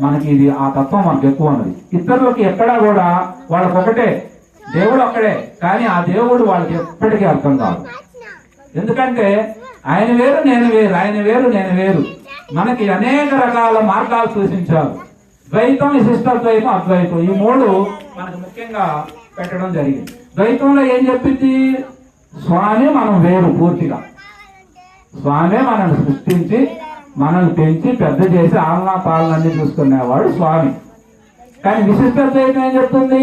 మనకి ఇది ఆ తత్వం మనకు ఎక్కువ ఉన్నది. ఇతరులకి ఎక్కడా కూడా వాళ్ళకి ఒకటే దేవుడు ఒక్కడే కానీ ఆ దేవుడు వాళ్ళకి ఎప్పటికీ అర్థం కాదు. ఎందుకంటే ఆయన వేరు నేను వేరు ఆయన వేరు నేను వేరు. మనకి అనేక రకాల మార్గాలు సూచించారు. ద్వైతం విశిష్టద్వైతం అద్వైతం. ఈ మూడు మనకు ముఖ్యంగా పెట్టడం జరిగింది. ద్వైతంలో ఏం చెప్పింది? స్వామి మనం వేరు పూర్తిగా. స్వామే మనల్ని సృష్టించి మనల్ని పెంచి పెద్ద చేసి ఆలనా పాలనన్నీ చూసుకునేవాడు స్వామి. కానీ విశిష్ట ఏం చెప్తుంది?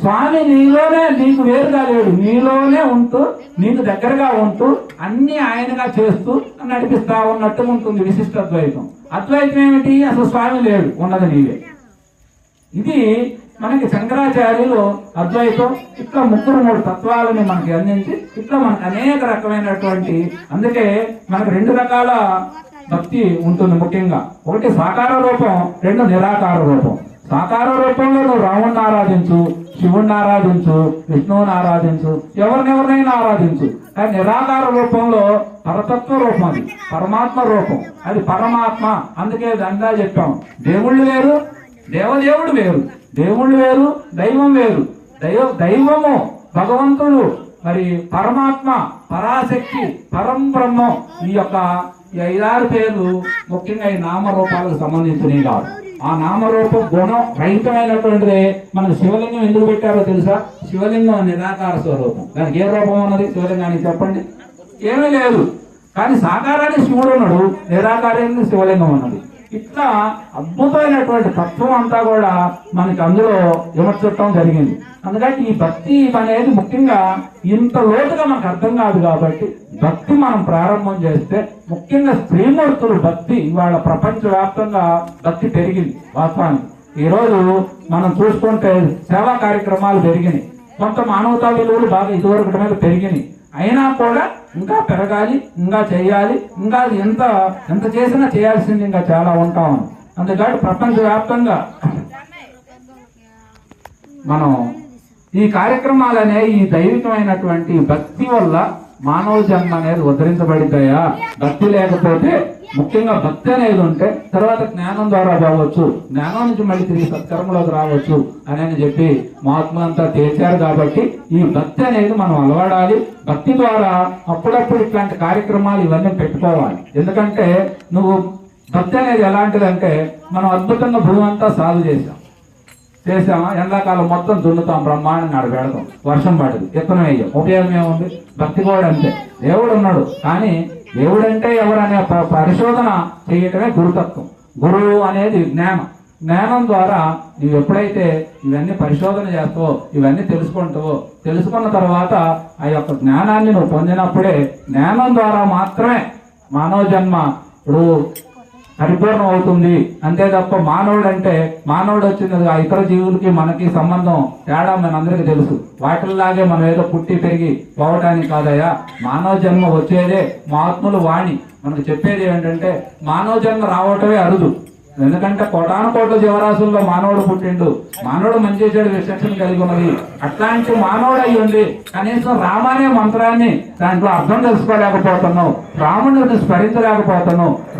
స్వామి నీలోనే నీకు వేరుగా లేడు. నీలోనే ఉంటూ నీకు దగ్గరగా ఉంటూ అన్ని ఆయనగా చేస్తూ నడిపిస్తా ఉన్నట్టు ఉంటుంది విశిష్ట అద్వైతం అద్వైతం ఏమిటి అసలు స్వామి లేడు ఉన్నది నీవే. ఇది మనకి శంకరాచార్యులు అద్వైతం ఇట్లా ముగ్గురు మూడు తత్వాలని మనకి అందించి ఇట్లా మనకు అనేక రకమైనటువంటి అందుకే మనకు రెండు రకాల భక్తి ఉంటుంది ముఖ్యంగా. ఒకటి సాకార రూపం రెండు నిరాకార రూపం. సాకార రూపంలో నువ్వు రాముణ్ణి ఆరాధించు శివుణ్ణి ఆరాధించు విష్ణువుని ఆరాధించు ఎవరినెవరినైనా ఆరాధించు. కానీ నిరాకార రూపంలో పరతత్వ రూపం అది పరమాత్మ రూపం. అది పరమాత్మ అందుకే దండా చెప్పాం దేవుళ్ళు వేరు దేవదేవుడు వేరు. దేవుళ్ళు వేరు దైవం వేరు. దైవ దైవము భగవంతుడు. మరి పరమాత్మ పరాశక్తి పరం బ్రహ్మం ఈ యొక్క ఈ ఐదారు పేర్లు ముఖ్యంగా ఈ నామరూపాలకు సంబంధించినవి కాదు. ఆ నామరూప గుణం రహితమైనటువంటిది. మనకు శివలింగం ఎందుకు పెట్టారో తెలుసా? శివలింగం నిరాకార స్వరూపం. దానికి ఏ రూపం ఉన్నది? శివలింగానికి చెప్పండి. ఏమీ లేదు. కానీ సాకారానికి శివుడు ఉన్నాడు. నిరాకారానికి శివలింగం ఉన్నది. ఇట్లా అద్భుతమైనటువంటి తత్వం అంతా కూడా మనకి అందులో విమర్శించడం జరిగింది. అందుకని ఈ భక్తి అనేది ముఖ్యంగా ఇంత లోతుగా మనకు అర్థం కాదు కాబట్టి భక్తి మనం ప్రారంభం చేస్తే ముఖ్యంగా స్త్రీమూర్తులు భక్తి ఇవాళ ప్రపంచవ్యాప్తంగా భక్తి పెరిగింది వాస్తవానికి. ఈ రోజు మనం చూసుకుంటే సేవా కార్యక్రమాలు పెరిగినాయి. కొంత మానవతా విలువలు బాగా ఇదివరకటి మీద పెరిగినాయి. అయినా కూడా ఇంకా పెరగాలి ఇంకా చేయాలి ఇంకా ఎంత ఎంత చేసినా చేయాల్సింది ఇంకా చాలా ఉంటాం అందుకని ప్రపంచవ్యాప్తంగా మనం ఈ కార్యక్రమాలనే ఈ దైవికమైనటువంటి భక్తి వల్ల మానవ జన్మ అనేది ఉద్ధరించబడిద్దయా? భక్తి లేకపోతే ముఖ్యంగా భక్తి అనేది ఉంటే తర్వాత జ్ఞానం ద్వారా రావచ్చు. జ్ఞానం నుంచి మళ్ళీ తిరిగి సత్కర్మలోకి రావచ్చు అని అని చెప్పి మహాత్ములంతా తేల్చారు కాబట్టి ఈ భక్తి అనేది మనం అలవాడాలి. భక్తి ద్వారా అప్పుడప్పుడు ఇట్లాంటి కార్యక్రమాలు ఇవన్నీ పెట్టుకోవాలి. ఎందుకంటే నువ్వు భక్తి అనేది ఎలాంటిదంటే మనం అద్భుతంగా భూమి అంతా సాగు చేసాం చేసామా ఎండాకాలం మొత్తం దున్నుతాం బ్రహ్మాండంగా ఆడ పెడతాం. వర్షం పడదు. విత్తనం వేయం. ఉపయోగం ఏముంది? భక్తి కూడా అంతే. దేవుడు ఉన్నాడు. కానీ దేవుడు అంటే ఎవరనే పరిశోధన చేయటమే గురుతత్వం. గురువు అనేది జ్ఞానం. జ్ఞానం ద్వారా నువ్వు ఎప్పుడైతే ఇవన్నీ పరిశోధన చేస్తావో ఇవన్నీ తెలుసుకుంటావో తెలుసుకున్న తర్వాత ఆ యొక్క జ్ఞానాన్ని నువ్వు పొందినప్పుడే జ్ఞానం ద్వారా మాత్రమే మానవ జన్మ ఇప్పుడు పరిపూర్ణం అవుతుంది. అంతే తప్ప మానవుడు అంటే మానవుడు వచ్చింది ఆ ఇతర జీవులకి మనకి సంబంధం తేడా మనందరికీ తెలుసు. వాటిల్లాగే మనం ఏదో పుట్టి పెరిగి పోవటానికి కాదయా మానవ జన్మ వచ్చేదే మహాత్ములు వాణి. మనకు చెప్పేది ఏంటంటే మానవ జన్మ రావటమే అరుదు. ఎందుకంటే కోటాను కోట్ల జీవరాశుల్లో మానవుడు పుట్టిండు. మానవుడు మంచి చెడు విశేషం కలిగి ఉన్నది. అట్లాంటి మానవుడు అయి ఉండి కనీసం రామనే మంత్రాన్ని దాంట్లో అర్థం తెలుసుకోలేకపోతాను రాముడిని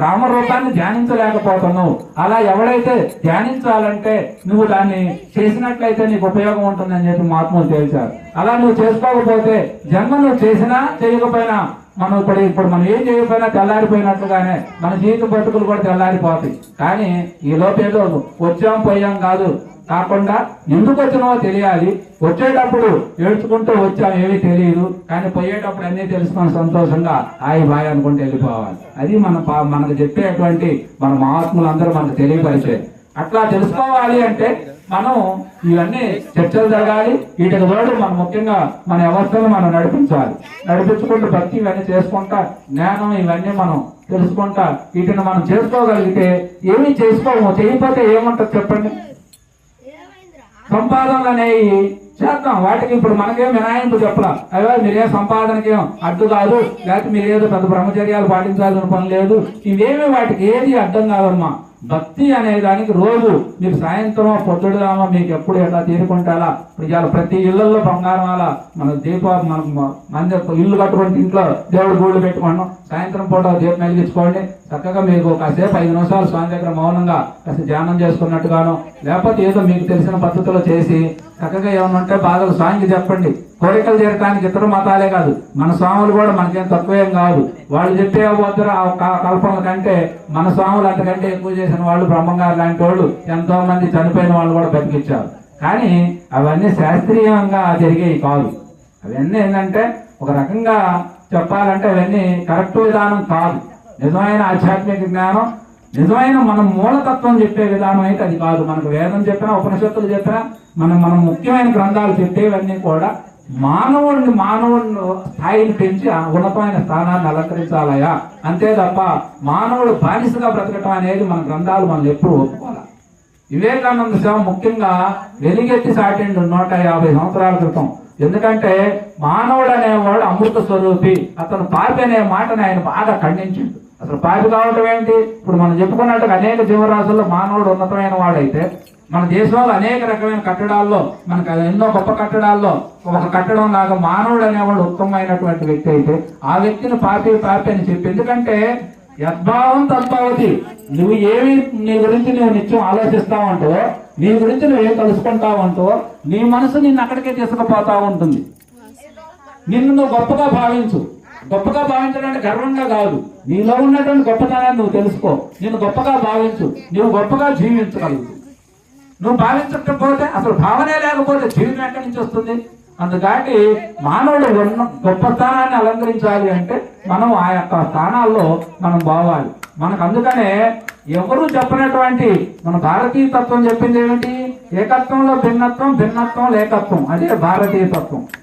రామ రూతాన్ని ధ్యానించలేకపోతున్నావు అలా ఎవడైతే ధ్యానించాలంటే నువ్వు దాన్ని చేసినట్లయితే నీకు ఉపయోగం ఉంటుందని చెప్పి మహాత్ములు తేల్చారు. అలా నువ్వు చేసుకోకపోతే జన్మ నువ్వు చేసినా చేయకపోయినా మనం ఇప్పుడు ఇప్పుడు మనం ఏం చేయకపోయినా తెల్లారిపోయినట్లుగానే మన జీవిత బతుకులు కూడా తెల్లారిపోతాయి. కానీ ఈ లోపేదో ఏదో వచ్చాం పోయాం కాదు కాకుండా ఎందుకు వచ్చినావో తెలియాలి. వచ్చేటప్పుడు ఏడ్చుకుంటూ వచ్చాం ఏమీ తెలియదు. కానీ పోయేటప్పుడు అన్నీ తెలుసుకొని సంతోషంగా హాయి బాయ్ అనుకుంటూ వెళ్ళిపోవాలి. అది మన పా- మనకు చెప్పేటువంటి మన మహాత్ములందరూ మనకు తెలియపరిచే. అట్లా తెలుసుకోవాలి అంటే మనం ఇవన్నీ చర్చలు జరగాలి. వీటికి తోడు మనం ముఖ్యంగా మన వ్యవస్థను మనం నడిపించాలి. నడిపించుకుంటూ భక్తి ఇవన్నీ చేసుకుంటా జ్ఞానం ఇవన్నీ మనం తెలుసుకుంటా వీటిని మనం చేసుకోగలిగితే ఏమీ చేసుకోము? చేయకపోతే ఏమంటారు చెప్పండి? సంపాదనలు అనేవి చేద్దాం. వాటికి ఇప్పుడు మనకేం మినాయింపు చెప్పలా? అయ్యో మీరే సంపాదనకేం అడ్డు కాదు. లేకపోతే మీరేదో పెద్ద బ్రహ్మచర్యాలు పాటించాల్సిన పని లేదు. ఇవేమి వాటికి? ఏది అడ్డం కాదమ్మా. భక్తి అనే దానికి రోజు మీరు సాయంత్రం పొద్దుడుదామా మీకు ఎప్పుడు ఎలా తీరుకుంటారా ఇవాళ ప్రతి ఇళ్ళలో బంగారం అలా మన దీప మన మంది ఇల్లు కట్టుకుంటే ఇంట్లో దేవుడు గూళ్ళు పెట్టుకున్నాం సాయంత్రం పూట దీపం వెలిగించుకోండి. చక్కగా మీకు కాసేపు ఐదు నిమిషాలు స్వామి దగ్గర మౌనంగా కాస్త ధ్యానం చేసుకున్నట్టుగాను లేకపోతే ఏదో మీకు తెలిసిన పద్ధతిలో చేసి చక్కగా ఏమైనా ఉంటే బాధలు స్వామికి చెప్పండి. కోరికలు తీరటానికి ఇతర మతాలే కాదు. మన స్వాములు కూడా మనకేం తక్కువేం కాదు. వాళ్ళు చెప్పే వద్దర కల్పనల కంటే మన స్వాములు అంతకంటే ఎక్కువ చేసిన వాళ్ళు బ్రహ్మంగారు లాంటి వాళ్ళు ఎంతో మంది చనిపోయిన వాళ్ళు కూడా బతికించారు కానీ అవన్నీ శాస్త్రీయంగా జరిగేవి కాదు. అవన్నీ ఏంటంటే ఒక రకంగా చెప్పాలంటే అవన్నీ కరెక్ట్ విధానం కాదు. నిజమైన ఆధ్యాత్మిక జ్ఞానం నిజమైన మనం మూలతత్వం చెప్పే విధానం అయితే అది కాదు. మనకు వేదం చెప్పినా ఉపనిషత్తులు చెప్పినా మనం మనం ముఖ్యమైన గ్రంథాలు చెప్పేవన్నీ కూడా మానవుడిని మానవుడిని స్థాయిని పెంచి ఆ ఉన్నతమైన స్థానాన్ని అలంకరించాలయా అంతే తప్ప మానవుడు బానిసగా బ్రతకటం అనేది మన గ్రంథాలు మనం ఎప్పుడు ఒప్పుకోవాలి? వివేకానంద స్వామి ముఖ్యంగా వెలిగెత్తి సాటిండు నూట యాభై సంవత్సరాల క్రితం. ఎందుకంటే మానవుడు అనేవాడు అమృత స్వరూపి. అతను పాపి అనే మాటను ఆయన బాగా ఖండించిండు. అసలు పాపి కావటం ఏంటి? ఇప్పుడు మనం చెప్పుకున్నట్టుగా అనేక జీవరాశుల్లో మానవుడు ఉన్నతమైన వాడైతే మన దేశంలో అనేక రకమైన కట్టడాల్లో మనకు ఎన్నో గొప్ప కట్టడాల్లో ఒక కట్టడం లాగా మానవుడు అనేవాడు ఉత్తమమైనటువంటి వ్యక్తి అయితే ఆ వ్యక్తిని పాపి పాపి అని చెప్పి. ఎందుకంటే యద్భావం తద్భావతి. నువ్వు ఏమి నీ గురించి నువ్వు నిత్యం ఆలోచిస్తావు అంటే నీ గురించి నువ్వేం కలుసుకుంటావంటో నీ మనసు నిన్ను అక్కడికే తీసుకుపోతా ఉంటుంది. నిన్ను నువ్వు గొప్పగా భావించు. గొప్పగా భావించడానికి గర్వంగా కాదు. నీలో ఉన్నటువంటి గొప్పతనాన్ని నువ్వు తెలుసుకో. నిన్ను గొప్పగా భావించు. నువ్వు గొప్పగా జీవించగలుగు నువ్వు భావించకపోతే అసలు భావనే లేకపోతే జీవితం ఎక్కడి నుంచి వస్తుంది? అందుకని మానవుడు ఉన్న గొప్ప స్థానాన్ని అలంకరించాలి అంటే మనం ఆ యొక్క స్థానాల్లో మనం బావాలి మనకు అందుకనే ఎవరు చెప్పినటువంటి మన భారతీయ తత్వం చెప్పింది ఏమిటి? ఏకత్వంలో భిన్నత్వం భిన్నత్వం లేకత్వం. అదే భారతీయ తత్వం.